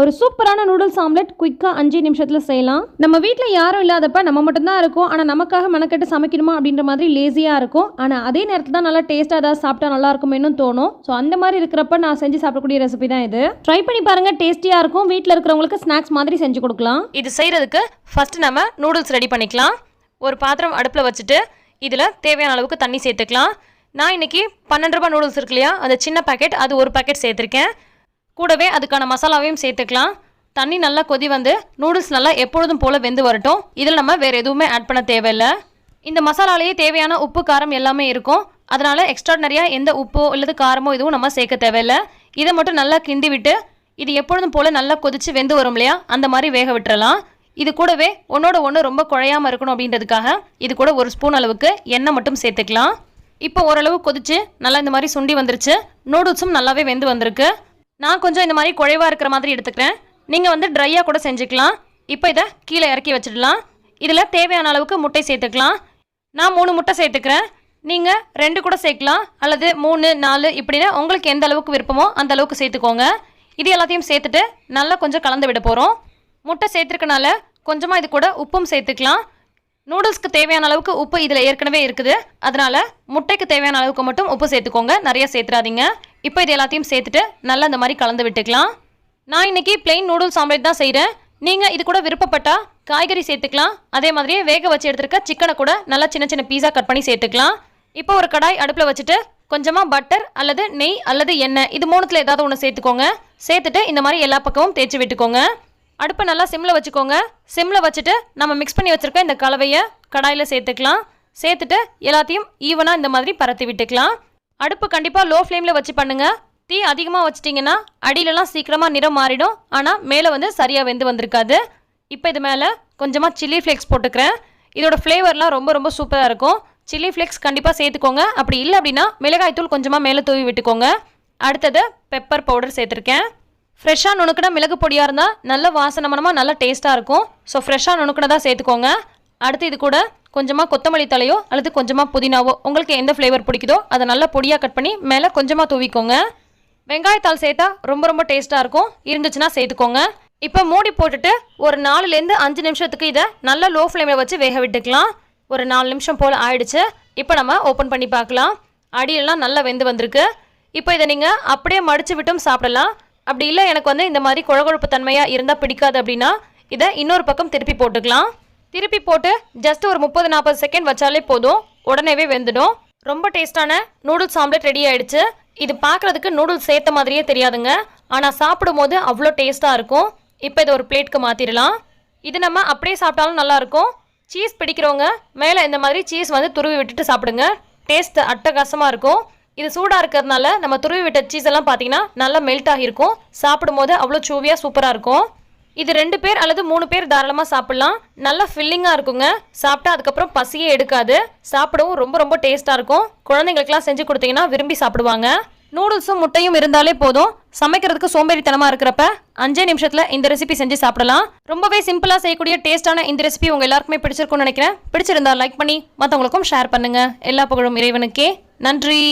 ஒரு சூப்பரான noodles omelette குயிக்காக அஞ்சு நிமிஷத்தில் செய்யலாம். நம்ம வீட்டில் யாரும் இல்லாதப்ப நம்ம மட்டும்தான் இருக்கும். ஆனால் நமக்காக மெனக்கெட்டு சமைக்கணுமா அப்படின்ற மாதிரி லேசியாக இருக்கும். ஆனால் அதே நேரத்தில் தான் நல்லா டேஸ்ட்டாக ஏதாவது சாப்பிட்டா நல்லா இருக்குமேனு தோணும். ஸோ அந்த மாதிரி இருக்கிறப்ப நான் செஞ்சு சாப்பிடக்கூடிய ரெசிபி தான் இது. ட்ரை பண்ணி பாருங்கள் டேஸ்டியாக இருக்கும். வீட்டில் இருக்கிறவங்களுக்கு ஸ்நாக்ஸ் மாதிரி செஞ்சு கொடுக்கலாம். இது செய்கிறதுக்கு ஃபஸ்ட்டு நம்ம நூடுல்ஸ் ரெடி பண்ணிக்கலாம். ஒரு பாத்திரம் அடுப்பில் வச்சுட்டு இதில் தேவையான அளவுக்கு தண்ணி சேர்த்துக்கலாம். நான் இன்னைக்கு பன்னெண்டு ரூபாய் நூடுல்ஸ் இருக்கு இல்லையா? அந்த சின்ன பாக்கெட் அது ஒரு பாக்கெட் சேர்த்துருக்கேன். கூடவே அதுக்கான மசாலாவையும் சேர்த்துக்கலாம். தண்ணி நல்லா கொதி வந்து நூடுல்ஸ் நல்லா எப்பொழுதும் போல் வெந்து வரட்டும். இதில் நம்ம வேறு எதுவுமே ஆட் பண்ண தேவையில்லை. இந்த மசாலாலேயே தேவையான உப்பு காரம் எல்லாமே இருக்கும். அதனால் எக்ஸ்ட்ராடனரியாக எந்த உப்போ இல்லது காரமோ எதுவும் நம்ம சேர்க்க தேவையில்லை. இதை மட்டும் நல்லா கிண்டி விட்டு இது எப்பொழுதும் போல் நல்லா கொதிச்சு வெந்து வரும் இல்லையா? அந்த மாதிரி வேக விட்டுறலாம். இது கூடவே ஒன்றோட ஒன்று ரொம்ப குழையாமல் இருக்கணும் அப்படின்றதுக்காக இது கூட ஒரு ஸ்பூன் அளவுக்கு எண்ணெய் மட்டும் சேர்த்துக்கலாம். இப்போ ஓரளவு கொதித்து நல்லா இந்த மாதிரி சுண்டி வந்துருச்சு. நூடுல்ஸும் நல்லாவே வெந்து வந்திருக்கு. நான் கொஞ்சம் இந்த மாதிரி குழைவாக இருக்கிற மாதிரி எடுத்துக்கிறேன். நீங்கள் வந்து ட்ரையாக கூட செஞ்சுக்கலாம். இப்போ இதை கீழே இறக்கி வச்சிடலாம். இதில் தேவையான அளவுக்கு முட்டை சேர்த்துக்கலாம். நான் மூணு முட்டை சேர்த்துக்கிறேன். நீங்கள் ரெண்டு கூட சேர்க்கலாம். அல்லது மூணு நாலு இப்படின்னு உங்களுக்கு எந்த அளவுக்கு விருப்பமோ அந்த அளவுக்கு சேர்த்துக்கோங்க. இது எல்லாத்தையும் சேர்த்துட்டு நல்லா கொஞ்சம் கலந்து விட போகிறோம் முட்டை சேர்த்துருக்கனால கொஞ்சமாக இது கூட உப்பும் சேர்த்துக்கலாம். நூடுல்ஸ்க்கு தேவையான அளவுக்கு உப்பு இதில் ஏற்கனவே இருக்குது. அதனால் முட்டைக்கு தேவையான அளவுக்கு மட்டும் உப்பு சேர்த்துக்கோங்க. நிறைய சேர்த்துறாதீங்க. இப்போ இது எல்லாத்தையும் சேர்த்துட்டு நல்லா இந்த மாதிரி கலந்து விட்டுக்கலாம். நான் இன்னைக்கு பிளெயின் நூடுல்ஸ் ஆம்லேட் தான் செய்கிறேன் நீங்கள் இது கூட விருப்பப்பட்டால் காய்கறி சேர்த்துக்கலாம். அதே மாதிரியே வேக வச்சு எடுத்துருக்க சிக்கனை கூட நல்லா சின்ன சின்ன பீஸா கட் பண்ணி சேர்த்துக்கலாம். இப்போ ஒரு கடாய் அடுப்பில் வச்சுட்டு கொஞ்சமாக பட்டர் அல்லது நெய் அல்லது எண்ணெய் இது மூணுத்தில் ஏதாவது ஒன்று சேர்த்துக்கோங்க. சேர்த்துட்டு இந்த மாதிரி எல்லா பக்கமும் தேய்ச்சி விட்டுக்கோங்க. அடுப்பை நல்லா சிம்மில் வச்சுக்கோங்க. சிம்மில் வச்சுட்டு நம்ம மிக்ஸ் பண்ணி வச்சுருக்க இந்த கலவையை கடாயில் சேர்த்துக்கலாம். சேர்த்துட்டு எல்லாத்தையும் ஈவனாக இந்த மாதிரி பரத்தி விட்டுக்கலாம். அடுப்பு கண்டிப்பாக லோ ஃப்ளேமில் வச்சு பண்ணுங்கள் தீ அதிகமாக வச்சிட்டிங்கன்னா அடியிலலாம் சீக்கிரமாக நிறம் மாறிடும். ஆனால் மேலே வந்து சரியாக வெந்து வந்திருக்காது. இப்போ இது மேலே கொஞ்சமாக சில்லி ஃப்ளேக்ஸ் போட்டுக்கிறேன். இதோட ஃப்ளேவர்லாம் ரொம்ப ரொம்ப சூப்பராக இருக்கும். சில்லி ஃப்ளேக்ஸ் கண்டிப்பாக சேர்த்துக்கோங்க. அப்படி இல்லை அப்படின்னா மிளகாய்த்தூள் கொஞ்சமாக மேலே தூவி விட்டுக்கோங்க. அடுத்தது பெப்பர் பவுடர் சேர்த்துருக்கேன். ஃப்ரெஷ்ஷாக நுணுக்கின மிளகு பொடியாக இருந்தால் நல்ல வாசனமனமாக நல்ல டேஸ்ட்டாக இருக்கும். ஸோ ஃப்ரெஷ்ஷாக நுணுக்கினதாக சேர்த்துக்கோங்க. அடுத்து இது கூட கொஞ்சமாக கொத்தமல்லி தலையோ அல்லது கொஞ்சமாக புதினாவோ உங்களுக்கு எந்த ஃப்ளேவர் பிடிக்குதோ அதை நல்லா பொடியாக கட் பண்ணி மேலே கொஞ்சமாக தூவிக்கோங்க. வெங்காயத்தால் சேர்த்தா ரொம்ப ரொம்ப டேஸ்ட்டாக இருக்கும். இருந்துச்சுன்னா சேர்த்துக்கோங்க. இப்போ மூடி போட்டுட்டு ஒரு நாலுலேருந்து அஞ்சு நிமிஷத்துக்கு இதை நல்லா லோ ஃப்ளேமில் வச்சு வேக விட்டுக்கலாம். ஒரு நாலு நிமிஷம் போல் ஆயிடுச்சு. இப்போ நம்ம ஓப்பன் பண்ணி பார்க்கலாம். அடியெல்லாம் நல்லா வெந்து வந்திருக்கு. இப்போ இதை நீங்கள் அப்படியே மடித்து விட்டும் சாப்பிடலாம். அப்படி இல்லை எனக்கு வந்து இந்த மாதிரி குழகுழப்பு தன்மையாக இருந்தால் பிடிக்காது அப்படின்னா இதை இன்னொரு பக்கம் திருப்பி போட்டுக்கலாம். திருப்பி போட்டு ஜஸ்ட் ஒரு முப்பது நாற்பது செகண்ட் வச்சாலே போதும். உடனேவே வெந்துடும். ரொம்ப டேஸ்டான நூடுல்ஸ் ஆம்லெட் ரெடி ஆயிடுச்சு. இது பார்க்குறதுக்கு நூடுல்ஸ் சேர்த்த மாதிரியே தெரியாதுங்க. ஆனால் சாப்பிடும்போது அவ்வளோ டேஸ்ட்டாக இருக்கும். இப்போ இதை ஒரு பிளேட்க்கு மாற்றிடலாம் இது நம்ம அப்படியே சாப்பிட்டாலும் நல்லாயிருக்கும் சீஸ் பிடிக்கிறவங்க மேலே இந்த மாதிரி சீஸ் வந்து துருவி விட்டுட்டு சாப்பிடுங்க. டேஸ்ட் அட்டகாசமாக இருக்கும். இது சூடாக இருக்கிறதுனால நம்ம துருவி விட்ட சீஸ் எல்லாம் பார்த்தீங்கன்னா நல்லா மெல்ட் ஆகியிருக்கும். சாப்பிடும்போது அவ்வளோ சூவியாக சூப்பராக இருக்கும். இது ரெண்டு பேர் அல்லது மூணு பேர் தாராளமாக சாப்பிட்லாம். நல்லா ஃபில்லிங்காக இருக்குங்க. சாப்பிட்டா அதுக்கப்புறம் பசியே எடுக்காது. சாப்பிடவும் ரொம்ப ரொம்ப டேஸ்ட்டாக இருக்கும். குழந்தைங்களுக்குலாம் செஞ்சு கொடுத்தீங்கன்னா விரும்பி சாப்பிடுவாங்க. நூடுல்ஸும் முட்டையும் இருந்தாலே போதும். சமைக்கிறதுக்கு சோம்பேறித்தனமாக இருக்கிறப்ப அஞ்சே நிமிஷத்தில் இந்த ரெசிபி செஞ்சு சாப்பிடலாம். ரொம்பவே சிம்பிளாக செய்யக்கூடிய டேஸ்ட்டான இந்த ரெசிபி உங்கள் எல்லாருக்குமே பிடிச்சிருக்கும்னு நினைக்கிறேன். பிடிச்சிருந்தா லைக் பண்ணி மற்றவங்களுக்கும் ஷேர் பண்ணுங்கள் எல்லா புகழும் இறைவனுக்கே. நன்றி.